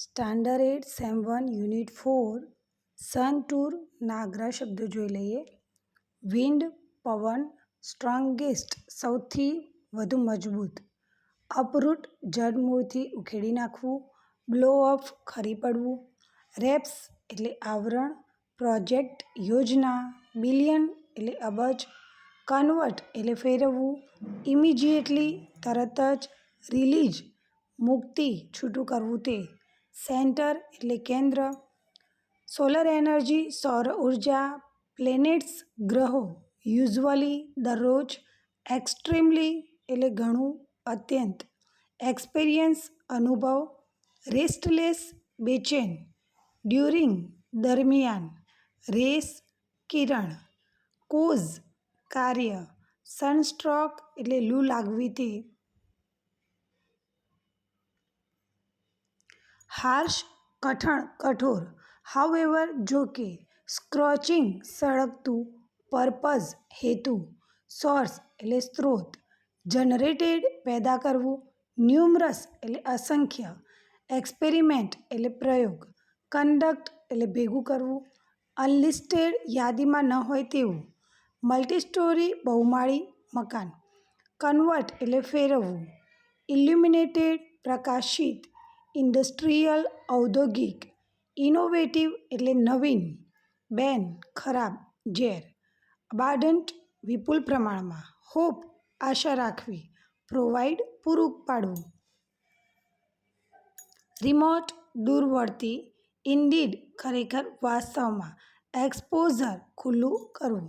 Standard sem one unit four સન ટૂર નાગરા શબ્દો જોઈ લઈએ. વિન્ડ, પવન સ્ટ્રોંગેસ્ટ સૌથી વધુ મજબૂત. અપરૂટ જડમૂળથી ઉખેડી નાખવું, બ્લો અપ ખરી પડવું. રેપ્સ એટલે આવરણ, પ્રોજેક્ટ, યોજના, બિલિયન એટલે અબજ, કન્વર્ટ એટલે ફેરવવું, ઇમિજિએટલી તરત જ રિલીઝ, મુક્તિ, છૂટું કરવું તે. સેન્ટર એટલે કેન્દ્ર. સોલર એનર્જી, સૌર ઊર્જા, પ્લેનેટ્સ, ગ્રહો. યુઝવલી દરરોજ એક્સ્ટ્રીમલી એટલે ઘણું અત્યંત. એક્સપિરિયન્સ, અનુભવ, રેસ્ટલેસ બેચેન. ડ્યુરિંગ દરમિયાન રેસ, કિરણ. કોઝ, કાર્ય. સનસ્ટ્રોક એટલે લૂ લાગવી તે હાર્શ કઠણ કઠોર હાઉએવર જો કે સ્ક્રોચિંગ સળગતું પર્પઝ હેતુ સોર્સ એટલે સ્ત્રોત જનરેટેડ પેદા કરવું ન્યુમરસ એટલે અસંખ્ય એક્સપેરિમેન્ટ એટલે પ્રયોગ કન્ડક્ટ એટલે ભેગું કરવું અનલિસ્ટેડ યાદીમાં ન હોય તેવું મલ્ટીસ્ટોરી બહુમાળી મકાન કન્વર્ટ એટલે ફેરવવું ઇલ્યુમિનેટેડ પ્રકાશિત ઇન્ડસ્ટ્રીયલ ઔદ્યોગિક, ઇનોવેટિવ એટલે નવીન, બેન, ખરાબ, ઝેર, અબાડન્ટ, વિપુલ પ્રમાણમાં, હોપ, આશા રાખવી, પ્રોવાઈડ, પૂરું પાડવું. રિમોટ દૂરવર્તી, ઇન્ડીડ ખરેખર વાસ્તવમાં, એક્સપોઝર ખુલ્લું કરવું.